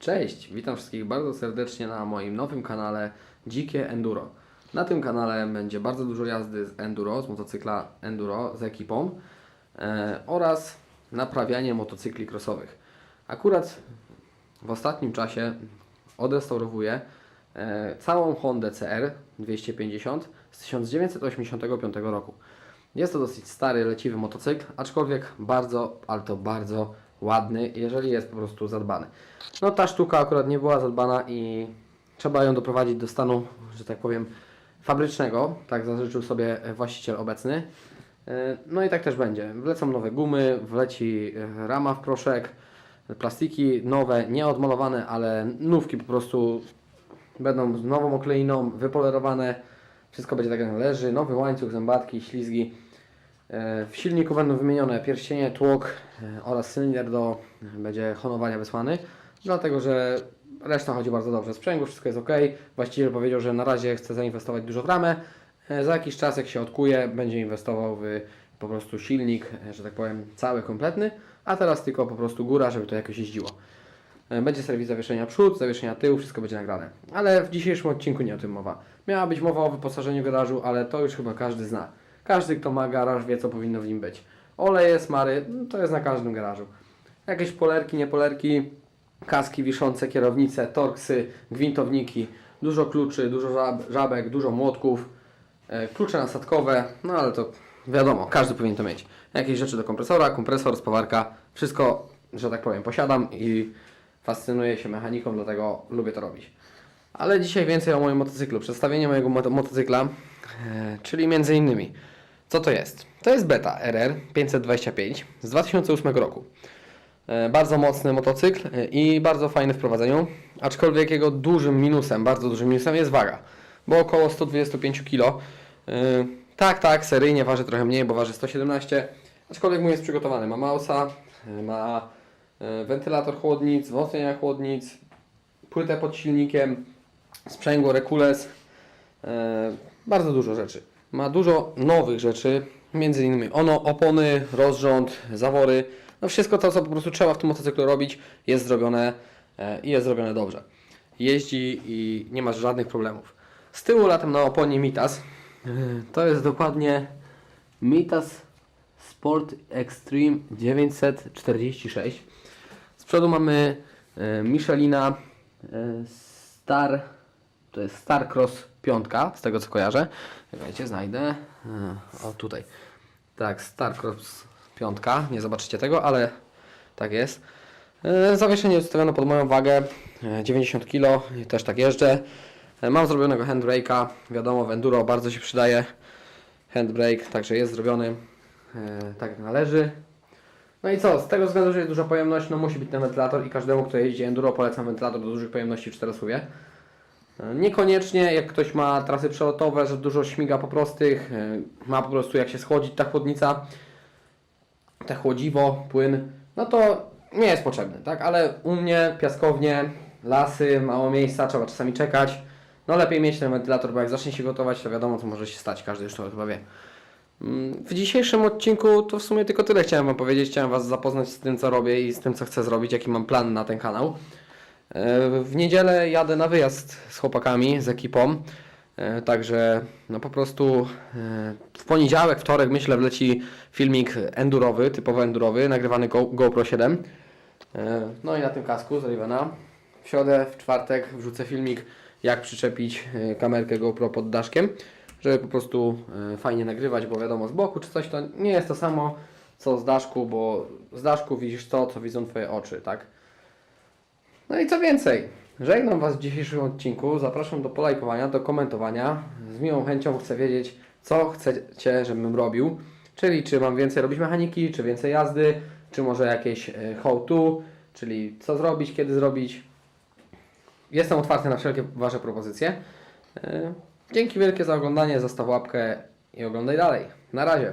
Cześć, witam wszystkich bardzo serdecznie na moim nowym kanale Dzikie Enduro. Na tym kanale będzie bardzo dużo jazdy z enduro, z motocykla enduro z ekipą e, oraz naprawianie motocykli crossowych. Akurat w ostatnim czasie odrestaurowuję e, całą Hondę CR 250 z 1985 roku. Jest to dosyć stary, leciwy motocykl, aczkolwiek bardzo, ale to bardzo ładny, jeżeli jest po prostu zadbany. No ta sztuka akurat nie była zadbana i trzeba ją doprowadzić do stanu, że tak powiem, fabrycznego, tak zażyczył sobie właściciel obecny. E, No i tak też będzie. Wlecą nowe gumy, wleci rama w proszek, plastiki nowe, nie odmalowane, ale nówki po prostu będą z nową okleiną, wypolerowane. Wszystko będzie tak jak należy. Nowy łańcuch, zębatki, ślizgi. E, W silniku będą wymienione pierścienie, tłok e, oraz cylinder do będzie honowania wysłany, dlatego że reszta chodzi bardzo dobrze. Sprzęgło wszystko jest ok. Właściciel powiedział, że na razie chce zainwestować dużo w ramę. E, Za jakiś czas, jak się odkuje, będzie inwestował w po prostu silnik, że tak powiem, cały, kompletny, a teraz tylko po prostu góra, żeby to jakoś jeździło. Będzie serwis zawieszenia przód, zawieszenia tyłu, wszystko będzie nagrane. Ale w dzisiejszym odcinku nie o tym mowa. Miała być mowa o wyposażeniu garażu, ale to już chyba każdy zna. Każdy, kto ma garaż, wie, co powinno w nim być. Oleje, smary, no, to jest na każdym garażu. Jakieś polerki, niepolerki, kaski wiszące, kierownice, torksy, gwintowniki, dużo kluczy, dużo żab, żabek, dużo młotków, e, klucze nasadkowe, no ale to wiadomo, każdy powinien to mieć. Jakieś rzeczy do kompresora, kompresor, spawarka, wszystko, że tak powiem, posiadam i fascynuję się mechaniką, dlatego lubię to robić. Ale dzisiaj więcej o moim motocyklu. Przedstawienie mojego moto- motocykla, czyli między innymi, co to jest? To jest Beta RR 525 z 2008 roku. E, Bardzo mocny motocykl e, i bardzo fajny w prowadzeniu, aczkolwiek jego dużym minusem, bardzo dużym minusem jest waga, bo około 125 kg. E, Tak, tak, seryjnie waży trochę mniej, bo waży 117, aczkolwiek mój jest przygotowany. Ma mausa, e, ma e, wentylator chłodnic, wzmocnienia chłodnic, płytę pod silnikiem, sprzęgło, rekules, e, bardzo dużo rzeczy. Ma dużo nowych rzeczy, między innymi ono, opony, rozrząd, zawory, no wszystko to, co po prostu trzeba w tym motocyklu robić, jest zrobione e, i jest zrobione dobrze. Jeździ i nie masz żadnych problemów. Z tyłu latem na oponie Mitas. E, To jest dokładnie Mitas Sport Extreme 946. Z przodu mamy e, Michelina e, Star, to jest Star Cross 5, z tego co kojarzę. Czekajcie, znajdę. E, O tutaj. Tak, Star Cross 5, nie zobaczycie tego, ale tak jest. E, Zawieszenie jest ustawione pod moją wagę, e, 90 kg, też tak jeżdżę. E, Mam zrobionego handbrake'a, wiadomo w enduro bardzo się przydaje handbrake, także jest zrobiony e, tak jak należy. No i co, z tego względu, że jest duża pojemność, no musi być ten wentylator i każdemu, kto jeździ enduro, polecam wentylator do dużych pojemności w czterosłowie. Niekoniecznie, jak ktoś ma trasy przelotowe, że dużo śmiga po prostych, e, ma po prostu jak się schłodzić ta chłodnica, te chłodziwo, płyn, no to nie jest potrzebny, tak? Ale u mnie piaskownie, lasy, mało miejsca, trzeba czasami czekać. No lepiej mieć ten wentylator, bo jak zacznie się gotować, to wiadomo co może się stać, każdy już to chyba wie. Mm, W dzisiejszym odcinku to w sumie tylko tyle chciałem Wam powiedzieć. Chciałem Was zapoznać z tym, co robię i z tym, co chcę zrobić, jaki mam plan na ten kanał. E, W niedzielę jadę na wyjazd z chłopakami, z ekipą. E, Także no po prostu e, w poniedziałek, wtorek myślę wleci filmik endurowy, typowo endurowy, nagrywany Go, GoPro 7. E, No i na tym kasku z Rivena. W środę, w czwartek wrzucę filmik jak przyczepić kamerkę GoPro pod daszkiem, żeby po prostu fajnie nagrywać, bo wiadomo z boku czy coś to nie jest to samo co z daszku, bo z daszku widzisz to, co widzą Twoje oczy, tak? No i co więcej, żegnam Was w dzisiejszym odcinku. Zapraszam do polajkowania, do komentowania. Z miłą chęcią chcę wiedzieć, co chcecie, żebym robił. Czyli czy mam więcej robić mechaniki, czy więcej jazdy, czy może jakieś e, how to, czyli co zrobić, kiedy zrobić. Jestem otwarty na wszelkie Wasze propozycje. E, Dzięki wielkie za oglądanie, zostaw łapkę i oglądaj dalej. Na razie.